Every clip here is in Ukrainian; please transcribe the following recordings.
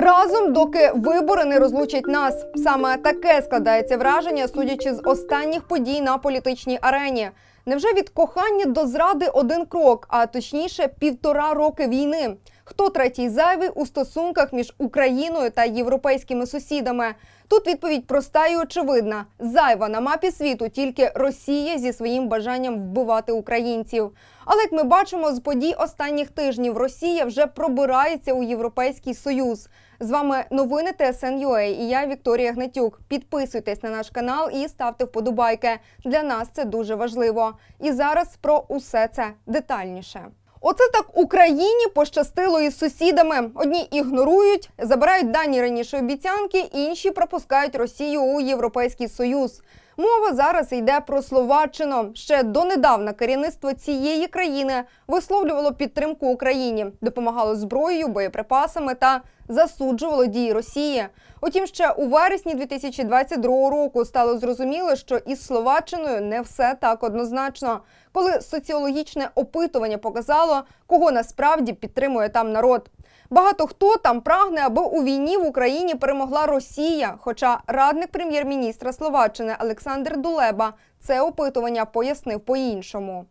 Разом, доки вибори не розлучать нас. Саме таке складається враження, судячи з останніх подій на політичній арені. Невже від кохання до зради один крок, а точніше півтора роки війни? Хто третій зайвий у стосунках між Україною та європейськими сусідами? Тут відповідь проста і очевидна: зайва на мапі світу тільки Росія зі своїм бажанням вбивати українців. Але як ми бачимо з подій останніх тижнів, Росія вже пробирається у Європейський Союз. З вами новини ТСН.UA і я Вікторія Гнатюк. Підписуйтесь на наш канал і ставте вподобайки. Для нас це дуже важливо. І зараз про усе це детальніше. Оце так Україні пощастило із сусідами. Одні ігнорують, забирають дані раніше обіцянки, інші пропускають Росію у Європейський Союз. Мова зараз йде про Словаччину. Ще донедавна керівництво цієї країни висловлювало підтримку Україні, допомагало зброєю, боєприпасами та засуджувало дії Росії. Утім, ще у вересні 2022 року стало зрозуміло, що із Словаччиною не все так однозначно, коли соціологічне опитування показало, кого насправді підтримує там народ. Багато хто там прагне, аби у війні в Україні перемогла Росія. Хоча радник прем'єр-міністра Словаччини Олександр Дулеба це опитування пояснив по-іншому.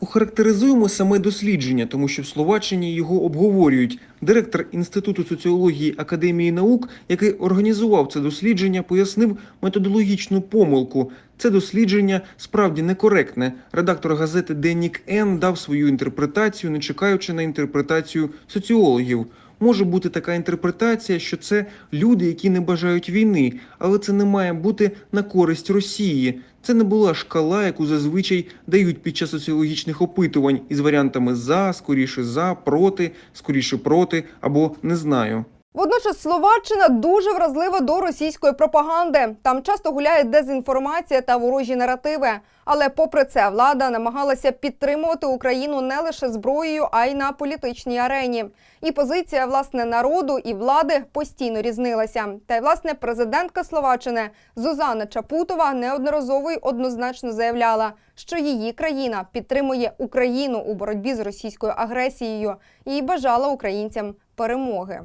Охарактеризуємо саме дослідження, тому що в Словаччині його обговорюють. Директор Інституту соціології Академії наук, який організував це дослідження, пояснив методологічну помилку. Це дослідження справді некоректне. Редактор газети Деннік Н дав свою інтерпретацію, не чекаючи на інтерпретацію соціологів. Може бути така інтерпретація, що це люди, які не бажають війни, але це не має бути на користь Росії. Це не була шкала, яку зазвичай дають під час соціологічних опитувань із варіантами за, скоріше за, проти, скоріше проти або не знаю. Водночас Словаччина дуже вразлива до російської пропаганди. Там часто гуляє дезінформація та ворожі наративи. Але попри це, влада намагалася підтримувати Україну не лише зброєю, а й на політичній арені. І позиція власне народу і влади постійно різнилася. Та й власне президентка Словаччини Зузана Чапутова неодноразово й однозначно заявляла, що її країна підтримує Україну у боротьбі з російською агресією і бажала українцям перемоги.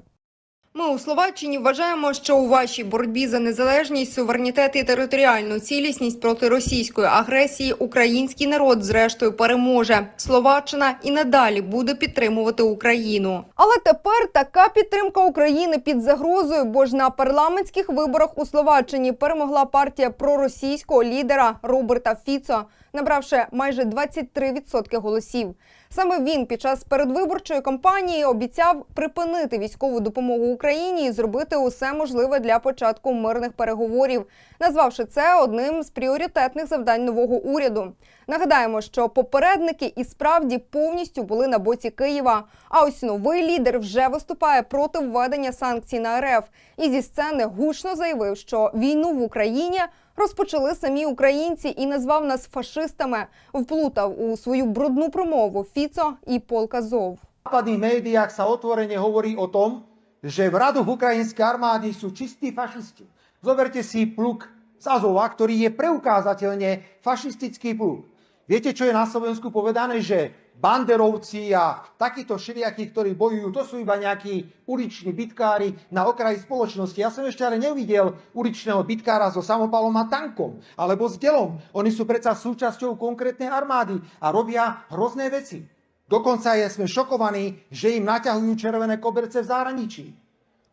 Ми у Словаччині вважаємо, що у вашій боротьбі за незалежність, суверенітет і територіальну цілісність проти російської агресії український народ зрештою переможе. Словаччина і надалі буде підтримувати Україну. Але тепер така підтримка України під загрозою, бо ж на парламентських виборах у Словаччині перемогла партія проросійського лідера Роберта Фіцо, набравши майже 23% голосів. Саме він під час передвиборчої кампанії обіцяв припинити військову допомогу Україні і зробити усе можливе для початку мирних переговорів, назвавши це одним з пріоритетних завдань нового уряду. Нагадаємо, що попередники і справді повністю були на боці Києва. А ось новий лідер вже виступає проти введення санкцій на РФ і зі сцени гучно заявив, що війну в Україні розпочали самі українці і назвав нас фашистами. Вплутав у свою брудну промову Фіцо і Пол Казов. V západných médiách sa otvorene hovorí o tom, že v radoch ukrajinskej armády sú čistí fašisti. Zoberte si pluk z Azova, ktorý je preukázateľne fašistický pluk. Viete, čo je na Slovensku povedané? Že banderovci a takíto všelijakí, ktorí bojujú, to sú iba nejakí uliční bitkári na okraji spoločnosti. Ja som ešte ale nevidel uličného bitkára so samopalom a tankom, alebo s delom. Oni sú predsa súčasťou konkrétnej armády a robia hrozné veci. Dokonca je, sme šokovaní, že im naťahujú červené koberce v zahraničí.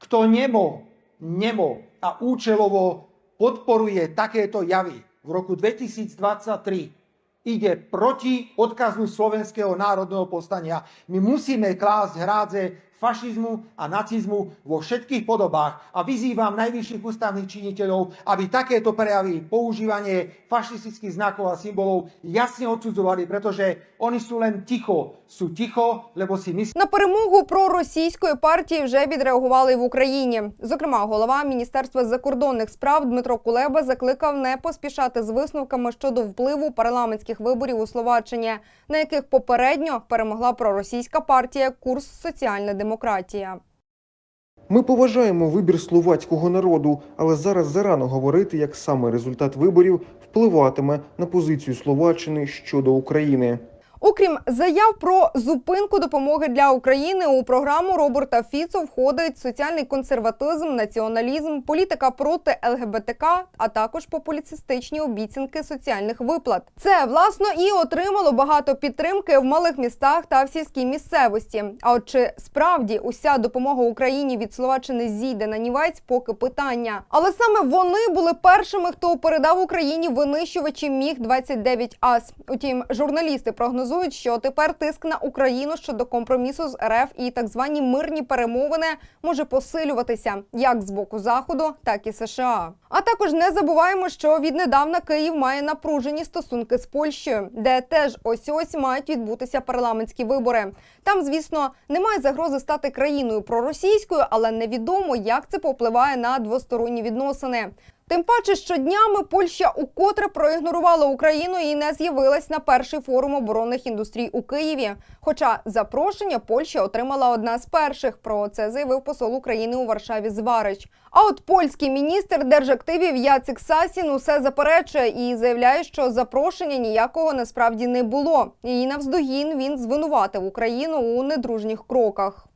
Kto nemo, nemo a účelovo podporuje takéto javy v roku 2023, ide proti odkazu slovenského národného povstania. My musíme klásť hrádze fašizmu a nacizmu vo všetkých podobách a vyzývam najvyšších ústavných činiteľov, aby takéto prejavy, používanie fašistických znakov a symbolov jasne odsudzovali, pretože oni sú len ticho. Sú ticho, lebo si myslia, На перемогу проросійської партії вже відреагували в Україні. Зокрема, голова Міністерства закордонних справ Дмитро Кулеба закликав не поспішати з висновками щодо впливу парламентських виборів у Словаччині, на яких попередньо перемогла проросійська партія Курс Соціальна демократія. Ми поважаємо вибір словацького народу, але зараз зарано говорити, як саме результат виборів впливатиме на позицію Словаччини щодо України. Окрім заяв про зупинку допомоги для України у програму Роберта Фіцо входить соціальний консерватизм, націоналізм, політика проти ЛГБТК, а також популістичні обіцянки соціальних виплат. Це власно і отримало багато підтримки в малих містах та в сільській місцевості. А от чи справді уся допомога Україні від Словаччини зійде на нівець, поки питання. Але саме вони були першими, хто передав Україні винищувачі Міг 29 АС. Утім, журналісти прогнозують, що тепер тиск на Україну щодо компромісу з РФ і так звані мирні перемовини може посилюватися як з боку заходу, так і США. А також не забуваємо, що віднедавна Київ має напружені стосунки з Польщею, де теж ось ось мають відбутися парламентські вибори. Там, звісно, немає загрози стати країною проросійською, але невідомо, як це попливає на двосторонні відносини. Тим паче, що днями Польща укотре проігнорувала Україну і не з'явилась на перший форум оборонних індустрій у Києві. Хоча запрошення Польща отримала одна з перших. Про це заявив посол України у Варшаві Зварич. А от польський міністр держактивів Яцик Сасін усе заперечує і заявляє, що запрошення ніякого насправді не було. І навздогін він звинуватив Україну у недружніх кроках.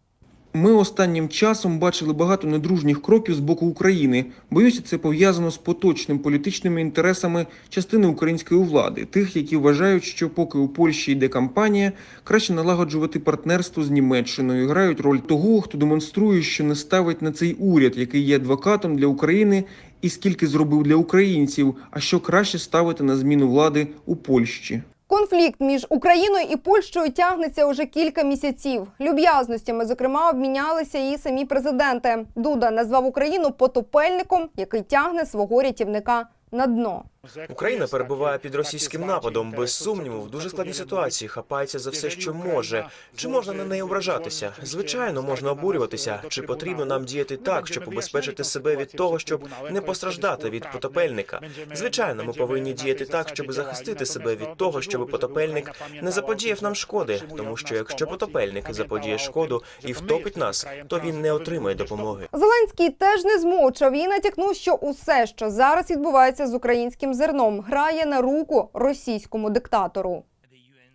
Ми останнім часом бачили багато недружніх кроків з боку України. Боюся, це пов'язано з поточним політичними інтересами частини української влади, тих, які вважають, що поки у Польщі йде кампанія, краще налагоджувати партнерство з Німеччиною, грають роль того, хто демонструє, що не ставить на цей уряд, який є адвокатом для України, і скільки зробив для українців, а що краще ставити на зміну влади у Польщі. Конфлікт між Україною і Польщею тягнеться уже кілька місяців. Люб'язностями, зокрема, обмінялися і самі президенти. Дуда назвав Україну потопельником, який тягне свого рятівника на дно. Україна перебуває під російським нападом. Без сумніву, в дуже складній ситуації хапається за все, що може. Чи можна на неї ображатися? Звичайно, можна обурюватися. Чи потрібно нам діяти так, щоб убезпечити себе від того, щоб не постраждати від потопельника? Звичайно, ми повинні діяти так, щоб захистити себе від того, щоб потопельник не заподіяв нам шкоди, тому що якщо потопельник заподіє шкоду і втопить нас, то він не отримає допомоги. Зеленський теж не змовчав і натякнув, що усе, що зараз відбувається з українським зерном, грає на руку російському диктатору.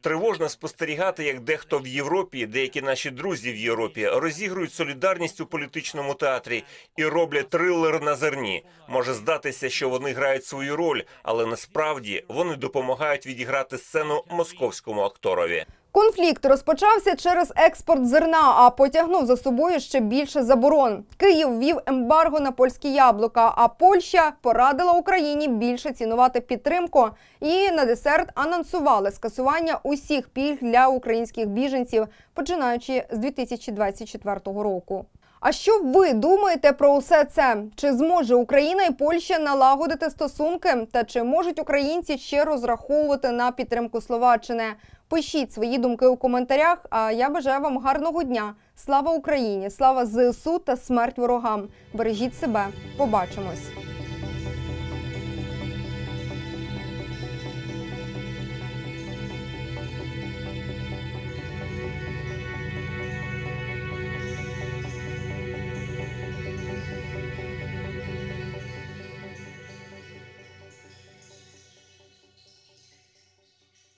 Тривожно спостерігати, як дехто в Європі, деякі наші друзі в Європі розігрують солідарність у політичному театрі і роблять трилер на зерні. Може здатися, що вони грають свою роль, але насправді вони допомагають відіграти сцену московському акторові. Конфлікт розпочався через експорт зерна, а потягнув за собою ще більше заборон. Київ ввів ембарго на польські яблука, а Польща порадила Україні більше цінувати підтримку. І на десерт анонсували скасування усіх пільг для українських біженців, починаючи з 2024 року. А що ви думаєте про усе це? Чи зможе Україна і Польща налагодити стосунки? Та чи можуть українці ще розраховувати на підтримку Словаччини? Пишіть свої думки у коментарях. А я бажаю вам гарного дня. Слава Україні! Слава ЗСУ та смерть ворогам! Бережіть себе. Побачимось.